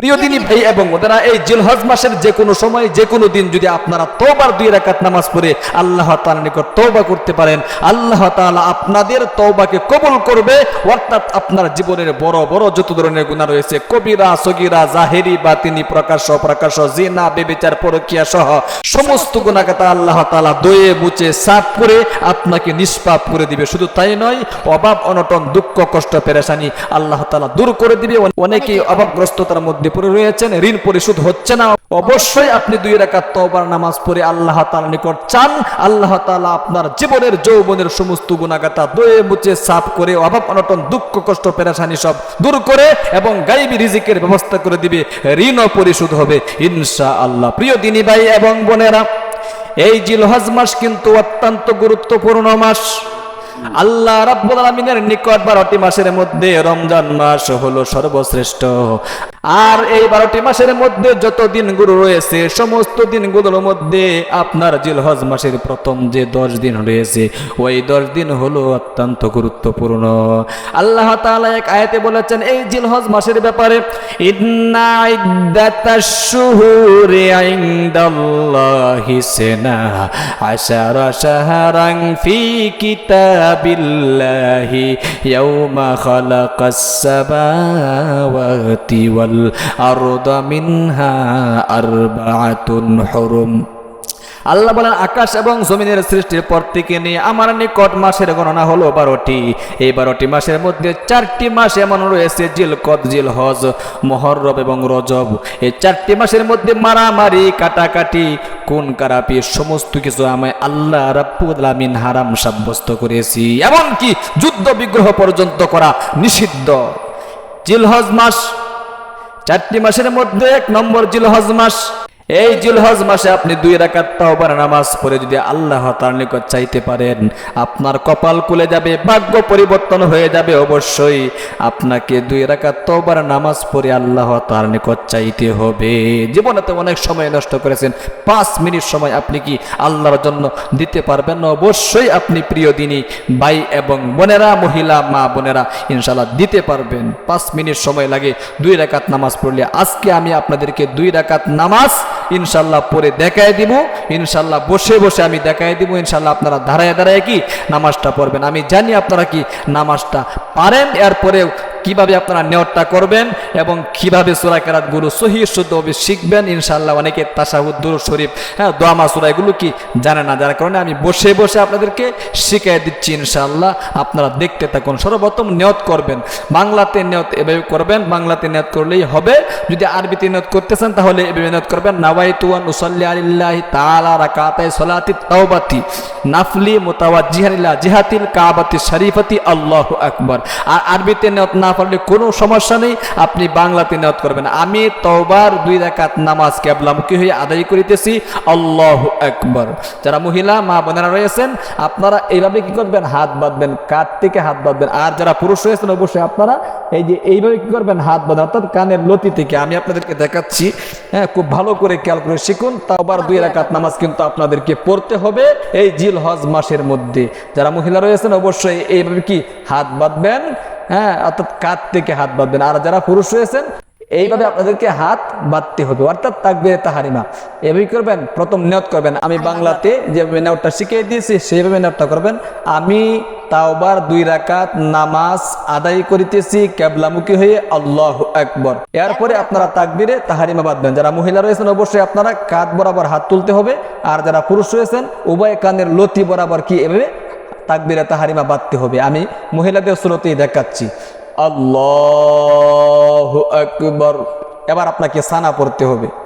প্রিয় দিনী ভাই এবং ওনারা এই জিলহজ মাসের যে কোনো সময় যে কোনো দিন যদি আপনারা তোবার দুই রাকাত নামাজ পড়ে আল্লাহ তাআলার নিকট তওবা করতে পারেন আল্লাহ তাআলা আপনাদের তওবাকে কবুল করবে। অর্থাৎ আপনার জীবনের বড় বড় যত ধরনের গুনাহ রয়েছে কবিরা সগীরা জাহেরি বাতিনি প্রকাশ প্রকাশ জিনা বেবিচার পরকিয়া সহ সমস্ত গুনাহগাতা আল্লাহ তাআলা দয়ে মুছে সাফ করে আপনাকে নিষ্পাপ করে দিবে। শুধু তাই নয় অভাব অনটন দুঃখ কষ্ট পেরেশানি আল্লাহ তাআলা দূর করে দিবে। অনেকেই অভাবগ্রস্ততার মধ্যে পড়ে রয়েছেন, ঋণ পরিশোধ হচ্ছে না। অবশ্যই আপনি দুই রাকাত তওবার নামাজ পড়ে আল্লাহ তাআলার নিকট চান। আল্লাহ তাআলা আপনার জীবনের, যৌবনের সমস্ত গুণাগাতা দয়ে মুছে, সাফ করে, অভাব অনটন, দুঃখ, কষ্ট, পেরেশানি সব দূর করে এবং গাইবি রিজিকের ব্যবস্থা করে দিবে। ঋণও পরিশোধ হবে ইনশা আল্লাহ প্রিয় দিনী ভাই এবং বোনেরা, এই জিলহজ মাস কিন্তু অত্যন্ত গুরুত্বপূর্ণ মাস। আল্লাহ রাব্বুল আলামিনের নিকট বারোটি মাসের মধ্যে রমজান মাস হলো সর্বশ্রেষ্ঠ। আর এই বারোটি মাসের মধ্যে যত দিনগুলো রয়েছে, সমস্ত দিনগুলোর মধ্যে আপনার জিলহজ মাসের প্রথম যে দশ দিন রয়েছে, ওই দশ দিন হলো অত্যন্ত গুরুত্বপূর্ণ। আল্লাহ তাআলা এক আয়াতে বলেছেন, এই জিলহজ মাসের ব্যাপারে, ইন্না ইদ্দাতাশ শুহুরি ফি কিতাবিল্লাহি بالله يوم خلق السماوات والأرض منها أربعة حرم. আল্লাহ বলেন, আকাশ এবং জমিনের সৃষ্টির পর থেকে নিয়ে আমার নিকট মাসের গণনা হলো বারোটি। এই বারোটি মাসের মধ্যে চারটি মাস এমন রয়েছে জিল কদ জিল হজ মহরব এবং রজব। এই চারটি মাসের মধ্যে মারামারি, কাটাকাটি কোন কারাপি, সমস্ত কিছু আমি আল্লাহ রাব্বুল আলামিন হারাম সাব্যস্ত করেছি। এমনকি যুদ্ধ বিগ্রহ পর্যন্ত করা নিষিদ্ধ। জিলহজ মাস, চারটি মাসের মধ্যে এক নম্বর জিলহজ মাস এই জিলহজ মাসে আপনি দুই রাকাত তাওবার নামাজ পড়ে যদি আল্লাহ তার নিকট চাইতে পারেন, আপনার কপাল খুলে যাবে, ভাগ্য পরিবর্তন হয়ে যাবে অবশ্যই। আপনাকে দুই রাকাত তাওবার নামাজ পড়ে আল্লাহ তার নিকট চাইতে হবে। জীবনে তো অনেক সময় নষ্ট করেছেন, পাঁচ মিনিট সময় আপনি কি আল্লাহর জন্য দিতে পারবেন না? অবশ্যই আপনি প্রিয় দিনী, ভাই এবং বোনেরা, মহিলা, মা বোনেরা ইনশাল্লাহ দিতে পারবেন। পাঁচ মিনিট সময় লাগে দুই রাকাত নামাজ পড়লে। আজকে আমি আপনাদেরকে দুই রাকাত নামাজ ইনশাল্লাহ পরে দেখায় দিব ইনশাল্লাহ বসে বসে আমি দেখায় দিব ইনশাল্লাহ আপনারা দাঁড়ায় দাঁড়ায় কি? নামাজটা পড়বেন। আমি জানি আপনারা কি নামাজটা পারেন। এরপরেও কীভাবে আপনারা নেওয়ারটা করবেন এবং কীভাবে সুরা কেরাতগুলো সহি শুদ্ধভাবে শিখবেন ইনশাল্লাহ অনেকে তাসাহুদ দুরুদ শরীফ হ্যাঁ দোয়ামা সুরা এগুলো কি জানে না, যার কারণে আমি বসে বসে আপনাদেরকে শিখিয়ে দিচ্ছি ইনশাল্লাহ আপনারা দেখতে থাকুন। সর্বপ্রথম নিয়ত করবেন। বাংলাতে নিয়ত এভাবে করবেন, বাংলাতে নিয়ত করলেই হবে। যদি আরবিতে নিয়ত করতেছেন, তাহলে এভাবে নিয়ত করবেন নাওয়াইতুয়ান উসাল্লি আলিল্লাহি তাআলা রাকাতাই সালাতি তাওবাতি নাফলি মুতাওয়াজ্জিহানিল্লাহ জিহাতিল কাবাতি শরীফাতি আল্লাহু আকবার। আর আরবিতে নিয়ত না পারলে কোনো সমস্যা নেই, আপনি বাংলাতে নিয়ত করবেন। আমি তওবার দুই রাকাত নামাজ কেবলামুখী হয়ে আদায় করিতেছি। আল্লাহু আকবার। যারা মহিলা, মা বোনেরা রয়েছেন, আপনারা এইভাবে কি করবেন? হাত বাঁধবেন কাত থেকে হাত বাঁধবেন। আর যারা পুরুষ রয়েছেন, অবশ্যই আপনারা এই যে এইভাবে কি করবেন? হাত বাঁধেন অর্থাৎ কানের লতি থেকে। আমি আপনাদেরকে দেখাচ্ছি হ্যাঁ খুব ভালো করে খেয়াল করে শিখুন। তাওবার দুই রাকাত নামাজ কিন্তু আপনাদেরকে পড়তে হবে এই জিল হজ মাসের মধ্যে। যারা মহিলা রয়েছেন, অবশ্যই এইভাবে কি? হাত বাঁধবেন হ্যাঁ অর্থাৎ কাত থেকে হাত বাঁধবেন। আর যারা পুরুষ রয়েছেন এইভাবে আপনাদেরকে হাত বাঁধতে হবে। অর্থাৎ তাকবিরে তাহারিমা। এভাবে করবেন? প্রথম নিয়ত করবেন। আমি বাংলাতে যেভাবে নেওয়ারটা শিখিয়ে দিয়েছি সেইভাবে নেওয়ারটা করবেন। আমি তাওবার দুই রাকাত নামাজ আদায় করিতেছি কেবলামুখী হয়ে আল্লাহ একবর এরপরে আপনারা তাকবিরে তাহারিমা বাঁধবেন। যারা মহিলা রয়েছেন অবশ্যই আপনারা কাত বরাবর হাত তুলতে হবে। আর যারা পুরুষ রয়েছেন উভয় কানের লতি বরাবর কি? এভাবে তাকবিরে তাহারিমা বাঁধতে হবে। আমি মহিলাদের স্রোতেই দেখাচ্ছি। আল্লাহ আকবর। এবার আপনাকে সানা পড়তে হবে।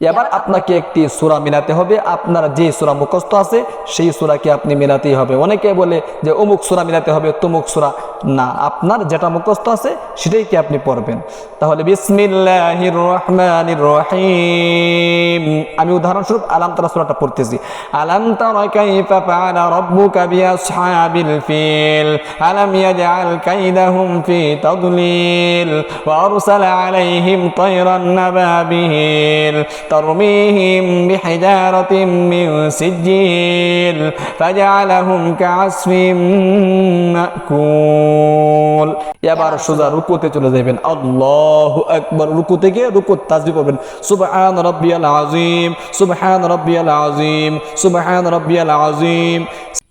এবার আপনাকে একটি সূরা মিলাতে হবে। আপনার যে সূরা মুখস্থ আছে, সেই সূরাকে আপনি মিলাতেই হবে। অনেকে বলে যে, অমুক সুরা মিলাতে হবে, তমুক সূরা। না, আপনার যেটা মুখস্থ আছে সেটাই কি আপনি পড়বেন। তাহলে রহিম আমি উদাহরণস্বরূপ আলাম তারা সূরাটা পড়তেছি। আলাম তারা ফিল। ترميهم بحجارة من سجيل فجعلهم كعصف مأكول এবার সোজা রুকুতে চলে যাবেন আল্লাহু আকবার রুকু থেকে রুকু তাজবি পড়বেন সুবহান রাব্বিয়াল আযীম সুবহান রাব্বিয়াল আযীম সুবহান রাব্বিয়াল আযীম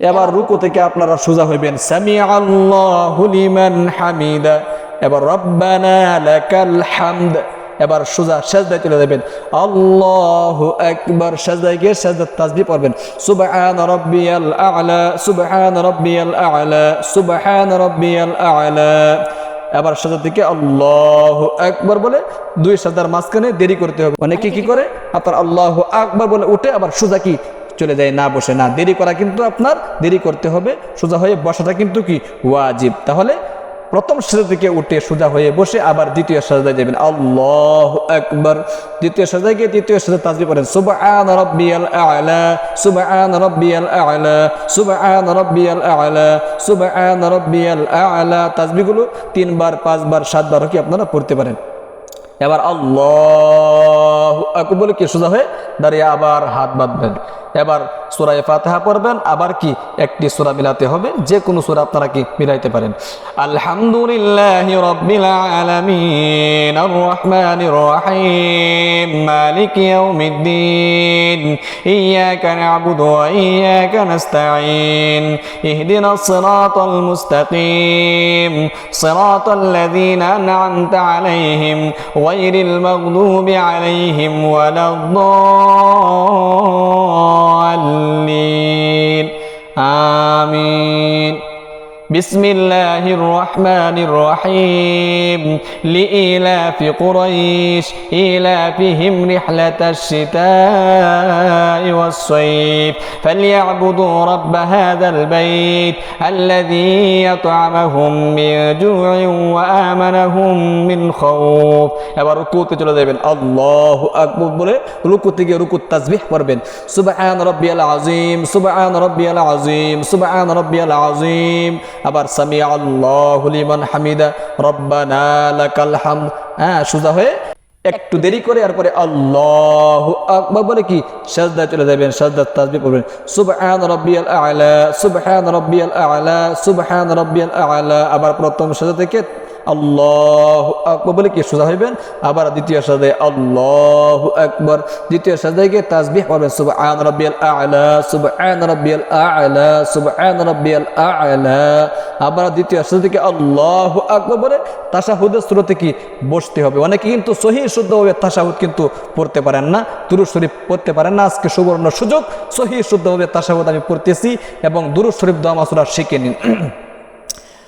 এবার রুকু থেকে আপনারা সোজা হইবেন সামি আল্লাহু লিমান হামিদা এবার রব্বানা লাকাল হামদ এবার সোজা সাজদায় চলে যাবেন। আল্লাহ একবার সাজদায় গিয়ে সাজদার তাজবি পড়বেন। সুবহান রাব্বিয়াল আ'লা, সুবহান রাব্বিয়াল আ'লা, সুবহান রাব্বিয়াল আ'লা। এবার সাজা থেকে আল্লাহ একবার বলে দুই সাজার মাঝখানে দেরি করতে হবে। অনেকে কি করে? আপনার আল্লাহ আকবার বলে উঠে আবার সোজা কি? চলে যায়, না বসে, না। দেরি করা কিন্তু আপনার, দেরি করতে হবে। সোজা হয়ে বসাটা কিন্তু কি? ওয়াজিব। তাহলে প্রথম সাজা থেকে উঠে সোজা হয়ে বসে আবার দ্বিতীয় সাজায় যাবেন আল্লাহ আকবার। দ্বিতীয় সাজায় গিয়ে তৃতীয় সাজা তাজবি করেন সুবহান রাব্বিয়াল আ'লা, সুবহান রাব্বিয়াল আ'লা, সুবহান রাব্বিয়াল আ'লা, সুবহান রাব্বিয়াল আ'লা। তাজবিগুলো তিনবার, পাঁচবার, সাতবার কি আপনারা পড়তে পারেন। এবার আল্লাহ আকবার বলে কি সোজা হয়ে দাঁড়িয়ে আবার হাত বাঁধবেন। এবার সুরায় ফাতেহা পড়বেন, আবার কি? একটি সুরা মিলাতে হবে যে কোনো সুরা আপনারা কি মিলাইতে পারেন। আলহামদুলিল্লাহ রাব্বিল আলাইহিম গায়রিল মাগদুবি আলাইহিম ওয়ালাদ-দাল্লিন আমিন بسم الله الرحمن الرحيم لإيلاف قريش إيلافهم رحلة الشتاء والصيف فليعبدوا رب هذا البيت الذي يطعمهم من جوع وآمنهم من خوف এবার রুকুতে চলে যাবেন আল্লাহ আকবর বলে রুকু থেকে রুকু তাসবিহ পড়বেন সুবহান রাব্বিয়াল আযীম সুবহান রাব্বিয়াল আযীম সুবহান রাব্বিয়াল আযীম আবার সামি আল্লাহলিমান হামিদা, রব্বানা লাকাল হাম হ্যাঁ সোজা হয়ে একটু দেরি করে এরপরে আল্লাহ আকবর বলে কি? সাজদা চলে যাবেন সাজদার তাসবিহ পড়বেন। সুবহান রাব্বিয়াল আ'লা, সুবহান রাব্বিয়াল আ'লা, সুবহান রাব্বিয়াল আ'লা। আবার প্রথম সাজদা থেকে আল্লাহ আকবর বলে কি সোজা হইবেন? আবার দ্বিতীয় সাজায় আল্লাহ আকবর। দ্বিতীয় সাজায় গিয়ে তাসবিহ পড়বেন, সুবহান রাব্বিয়াল আ'লা, সুবহান রাব্বিয়াল আ'লা, সুবহান রাব্বিয়াল আ'লা। আবার দ্বিতীয় সাজা থেকে আল্লাহ আকবর বলে তাশাহুদের শুরুতে কি বসতে হবে? অনেকে কিন্তু সহি শুদ্ধভাবে তাশাহুদ কিন্তু পড়তে পারেন না, দুরুদ শরীফ পড়তে পারেন না। আজকে সুবর্ণ সুযোগ, সহি শুদ্ধভাবে তাশাহুদ আমি পড়তেছি এবং দুরুদ শরীফ দোয়া মাসুরা শিখে নিন।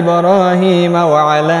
إبراهيم وعلى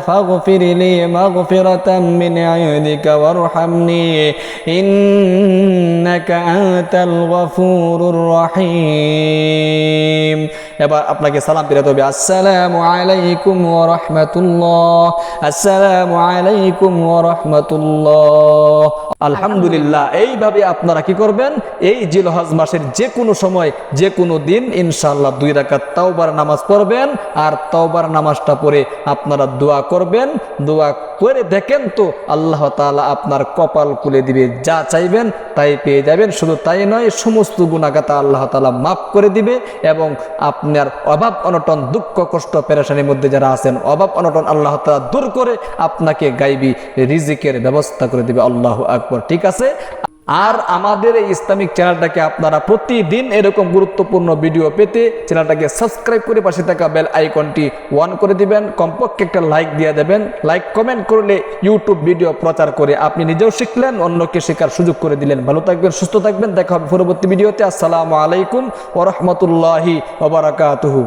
فاغفر لي مغفرة من عندك وارحمني إنك أنت الغفور الرحيم এবার আপনাকে সালাম ফিরাতে হবে আসসালামু আলাইকুম ওয়া রাহমাতুল্লাহ আসসালামু আলাইকুম ওয়া রাহমাতুল্লাহ আলহামদুলিল্লাহ, এইভাবে আপনারা কি করবেন? এই জিলহজ মাসের যে কোনো সময় যে কোনো দিন ইনশাল্লাহ দুই রাকাত তাওবার নামাজ পড়বেন, আর তাওবার নামাজটা পড়ে আপনারা দোয়া করবেন। দোয়া করে দেখেন তো আল্লাহ তাআলা আপনার কপাল খুলে দিবে, যা চাইবেন তাই পেয়ে যাবেন। শুধু তাই নয়, সমস্ত গুণাগাতা আল্লাহ তাআলা মাফ করে দিবে এবং আপনার অভাব অনটন, দুঃখ, কষ্ট, পেরেশানির মধ্যে যারা আছেন, অভাব অনটন আল্লাহ তাআলা দূর করে আপনাকে গাইবি, রিজিকের ব্যবস্থা করে দিবে। আল্লাহ আকবর ঠিক আছে? আর আমাদের এই ইসলামিক চ্যানেলটাকে আপনারা প্রতিদিন এরকম গুরুত্বপূর্ণ ভিডিও পেতে চ্যানেলটাকে সাবস্ক্রাইব করে পাশে থাকা বেল আইকনটি ওয়ান করে দিবেন, কমপক্ষে একটা লাইক দিয়ে দেবেন। লাইক, কমেন্ট করলে ইউটিউব ভিডিও প্রচার করে আপনি নিজেও শিখলেন, অন্যকে শেখার সুযোগ করে দিলেন। ভালো থাকবেন, সুস্থ থাকবেন, দেখা হবে পরবর্তী ভিডিওতে। আসসালামু আলাইকুম ওরহমতুল্লাহি ওবরাকাতুহু